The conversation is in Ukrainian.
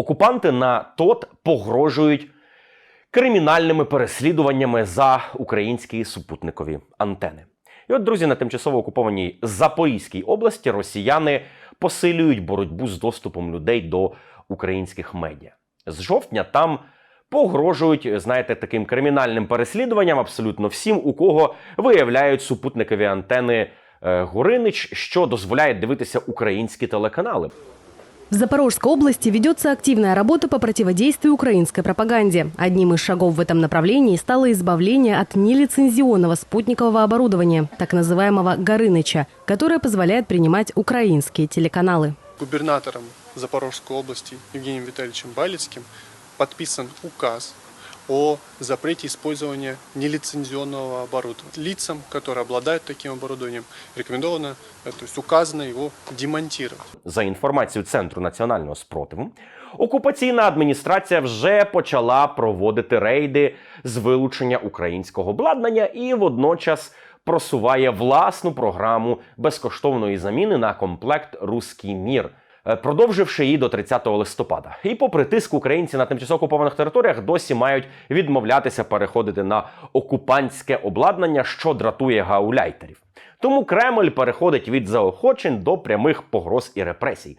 Окупанти на ТОТ погрожують кримінальними переслідуваннями за українські супутникові антени. І от, друзі, на тимчасово окупованій Запорізькій області росіяни посилюють боротьбу з доступом людей до українських медіа. З жовтня там погрожують, знаєте, таким кримінальним переслідуванням абсолютно всім, у кого виявляють супутникові антени е, Горинич, що дозволяє дивитися українські телеканали. В Запорожской области ведется активная работа по противодействию украинской пропаганде. Одним из шагов в этом направлении стало избавление от нелицензионного спутникового оборудования, так называемого «Горыныча», которое позволяет принимать украинские телеканалы. губернатором Запорожской области Евгением Витальевичем Балицким подписан указ о запрете использования нелицензионного оборудования. Лицам, которые обладают таким оборудованием, рекомендовано, э, то есть указано его демонтировать. За інформацією Центру національного спротиву, окупаційна адміністрація вже почала проводити рейди з вилучення українського обладнання і водночас просуває власну програму безкоштовної заміни на комплект Руський мір. Е, Продовживши її до 30 листопада, і попри тиск українці на тимчасово окупованих територіях досі мають відмовлятися переходити на окупантське обладнання, що дратує гауляйтерів. Тому Кремль переходить від заохочень до прямих погроз і репресій.